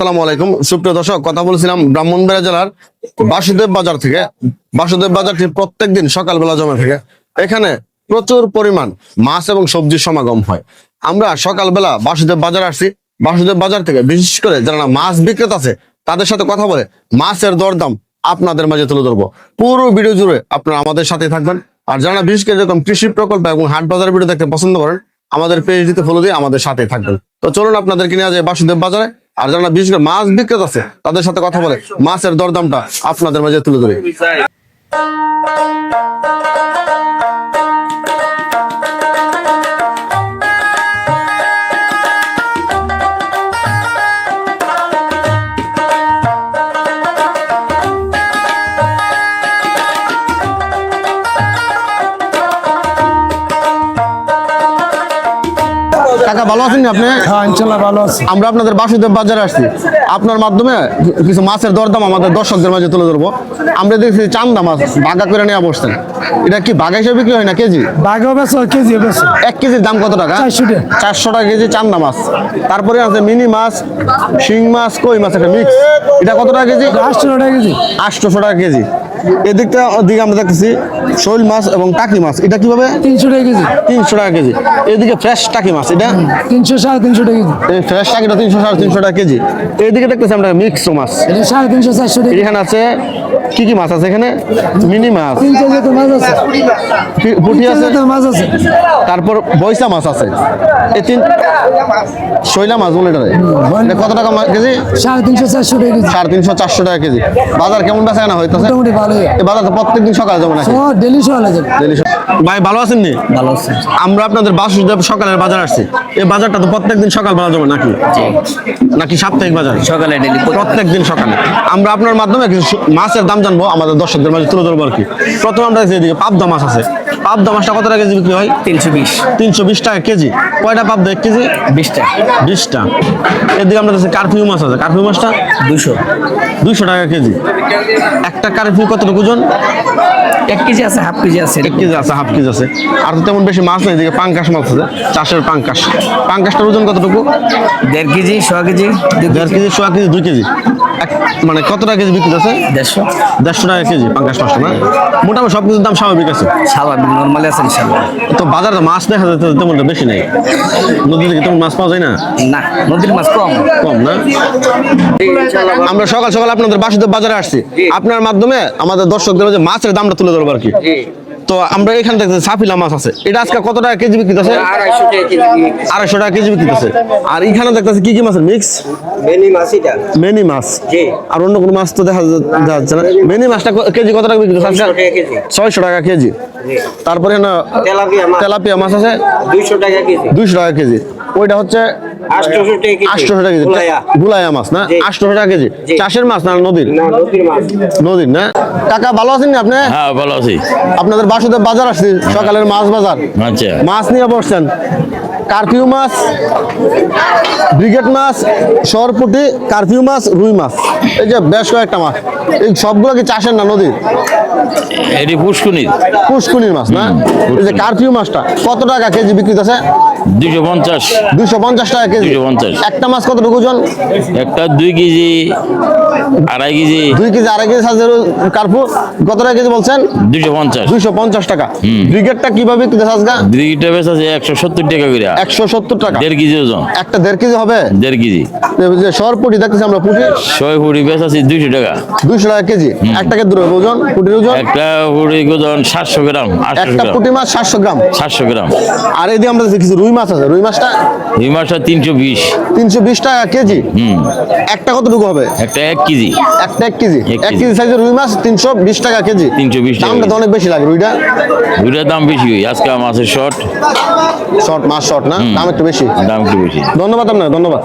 আসসালামু আলাইকুম। সুপ্রিয় দর্শক, কথা বলছিলাম ব্রাহ্মণবাড়িয়া জেলার বাসুদেব বাজার থেকে। বাসুদেব বাজারটি সকালবেলা জমে থাকে। এখানে প্রচুর পরিমাণ মাছ এবং সবজির সমাগম হয়। আমরা সকালবেলা বাসুদেব বাজার বাসুদেব বাজার থেকে বিশেষ করে যারা মাছ বিক্রেতা আছে, তাদের সাথে কথা বলে মাছের দরদাম আপনাদের মাঝে তুলে ধরবো। পুরো ভিডিও জুড়ে আপনারা আমাদের সাথে থাকবেন। আর যারা বিশেষ করে কৃষি প্রকল্প এবং হাট বাজার ভিডিও দেখতে পছন্দ করেন, আমাদের পেজ দিতে ফলো দিয়ে আমাদের সাথে থাকবেন। তো চলুন আপনাদেরকে নিয়ে যায় বাসুদেব বাজারে। আর যারা বিশেষ করে মাছ বিক্রেতা আছে, তাদের সাথে কথা বলে মাছের দরদামটা আপনাদের মাঝে তুলে ধরি। কাকা ভালো আছেন আপনি? হ্যাঁ ইনশাল্লাহ ভালো আছি। আমরা আপনাদের বাসুদেব বাজারে আসছি। আপনার মাধ্যমে কিছু মাছের দরদাম আমাদের দর্শকদের মাঝে তুলে ধরবো। আমরা দেখছি চান্দা মাছ বাগা করে নিয়ে বসছেন। এটা কি বাগা হিসেবে বিক্রি হয় না কেজি? বাঘও বেছো কেজি বেছো এক কেজির দাম কত টাকা? চারশো টাকা। চারশো টাকা কেজি চান্দা মাছ। তারপরে আছে মিনি মাছ শিং মাছ কই মাছ? একটা মিক্স এটা কত টাকা কেজি? আটশো টাকা কেজি। আটশোশো টাকা কেজি। এদিকটা দিকে আমরা দেখতেছি শৈল মাছ এবং টাকি মাছ। এটা কীভাবে? তিনশো টাকা কেজি। তিনশো টাকা কেজি। এদিকে ফ্রেশ টাকি মাছ এটা? তিনশো সাড়ে তিনশো টাকা কেজি। এই ফ্রেশ টাকিটা তিনশো সাড়ে তিনশো টাকা কেজি। এদিকে দেখতেছি আমরা মিক্স মাছ। সাড়ে তিনশো চারশো টাকা এখানে আছে কি কি মাছ আছে এখানে? মিনি মাছ। মাছ আছে। পুঁটি আছে। মাছ আছে। তারপর বৈশা মাছ আছে। এই তিন শৈলা মাছ বলে এটা। কত টাকা কেজি? সাড়ে তিনশো চারশো টাকা কেজি। সাড়ে তিনশো চারশো টাকা কেজি। বাজার কেমন বেচা কেনা হইতেছে? মোটামুটি ভালোই এই বাজার প্রত্যেকদিন সকালে যাব নাকি? ডেলি শো আলাদা Daily ভাই ভালো আছেন নি? ভালো আছে। আমরা আপনাদের বাসুদেব সকালের বাজার আসছি। এই বাজারটা তো প্রত্যেকদিন সকাল বেলা যাবে নাকি? নাকি সাপ্তাহিক বাজার? সকালে ডেলি প্রত্যেক সকালে। আমরা আপনার মাধ্যমে কিছু মাছের দাম জানব আমাদের দর্শকদের মাঝে তুলে ধরবো আর কি। প্রথমে আমরা এদিকে পাবদা মাছ আছে। পাবদা মাছটা কত টাকা কেজি বিক্রি হয়? তিনশো বিশ। তিনশো বিশ টাকা কেজি। কয়টা পাবদা এক কেজি? বিশটা। বিশটা। এদিকে আমরা কারফিউ মাছ আছে। কারফিউ মাছটা দুশো। দুইশো টাকা কেজি। একটা কারফিউ কতটুকু ওজন? এক কেজি আছে হাফ কেজি আছে এক কেজি আছে হাফ কেজি আছে। আর তো তেমন বেশি মাছ নেই এদিকে পাঙ্কাশ মাছ আছে চাষের পাঙ্কাশ। পাঙ্কাশটার ওজন কতটুকু? দেড় কেজি ছ কেজি দেড় কেজি সোয়া কেজি দুই কেজি। মানে কত টাকা কেজি বিক্রি আছে দেড়শো। দেড়শো টাকা কেজি পাঙ্কাশ মাছটা না? মোটামুটি সব কিছুর দাম স্বাভাবিক আছে? স্বাভাবিক নর্মালি আছে ইনশাল্লাহ। তো বাজারে মাছ দেখা যাচ্ছে তেমন বেশি নেই। নদী থেকে তেমন মাছ পাওয়া যায় না? না নদীর মাছ কম। কম না? আমরা সকাল সকাল আপনাদের বাসুদেব বাজারে আসছি। আপনার মাধ্যমে আমাদের দর্শকদের যে মাছের দামটা তুলে ধরবো আর কি। তো আমরা এখানে দেখতে সাফিলা মাছ আছে। এটা আজকে কত টাকা কেজি বিক্রি আছে আড়াইশো টাকা কেজি আড়াইশো টাকা কেজি বিক্রি আছে আর এখানে দেখতেছে কি কি মাছের মিক্স? মেনি মাছ জি। আর অন্য কোনো মাছ তো দেখা যাচ্ছে না। মেনি মাছটা কেজি কত টাকা বিক্রি ছয়শো টাকা কেজি। ছয়শো টাকা কেজি। তারপরে না তেলাপিয়া মাছ। তেলাপিয়া মাছ আছে? দুইশো টাকা কেজি। দুইশো টাকা কেজি। ওইটা হচ্ছে আটশোশো টাকা কেজি। আটশো টাকা কেজি। গোলায়া। গুলাইয়া মাছ না? জি। টাকা কেজি। চাষের মাছ না নদীর? নদীর না? কাকা ভালো আছেন আপনি? হ্যাঁ ভালো আছি। আপনাদের বাসুদেব বাজার আসছি সকালের মাছ বাজার। আচ্ছা। মাছ নিয়ে বসছেন। কারফিউ মাছ ব্রিগেড মাছ সরপুটি কারফিউ মাছ রুই মাছ। এই যে বেশ কয়েকটা মাছ। এই সবগুলো কি চাষের না নদীর? এটি পুষ্কুনির। পুষ্কুনির মাছ না? এই যে কারফিউ মাছটা কত টাকা কেজি বিক্রি আছে দুশো পঞ্চাশ। পঞ্চাশ টাকা কেজি। 250 একটা মাছ কতটুকু ওজন? একটা দুই কেজি আড়াই কেজি। দুই কেজি আড়াই কেজি সাইজের কার্পু কত টাকা কেজি বলছেন? দুশো পঞ্চাশ। পঞ্চাশ টাকা। ব্রিগেডটা কীভাবে বেশ আছে একশো সত্তর টাকা করে। একশো সত্তর টাকা। দেড় কেজি ওজন। একটা দেড় কেজি হবে? দেড় কেজি। দেখতেছি আমরা পুটি। বেশ আছে দুইশো টাকা। দুইশো টাকা কেজি। একটা কে দূরে ওজন পুটির ওজন? একটা ফুটি ওজন সাতশো গ্রাম একটা পুটি মাছ সাতশো গ্রাম। সাতশো গ্রাম। আর এই দিয়ে আমরা দেখছি রুই মাছ আছে রুই মাছটা? রুই মাছটা তিনশো বিশ। তিনশো বিশ টাকা কেজি? একটা কতটুকু হবে? একটা এক কেজি। একটা এক কেজি? এক। কেজি। সাইজের রুই মাছ তিনশো বিশ টাকা কেজি। তিনশো বিশ দামটা তো অনেক বেশি লাগে রুইটা। রুইটার দাম বেশি হয় আজকে মাছের শর্ট শর্ট মাছ শর্ট না? দাম একটু বেশি। দাম একটু বেশি। ধন্যবাদ আপনার ধন্যবাদ।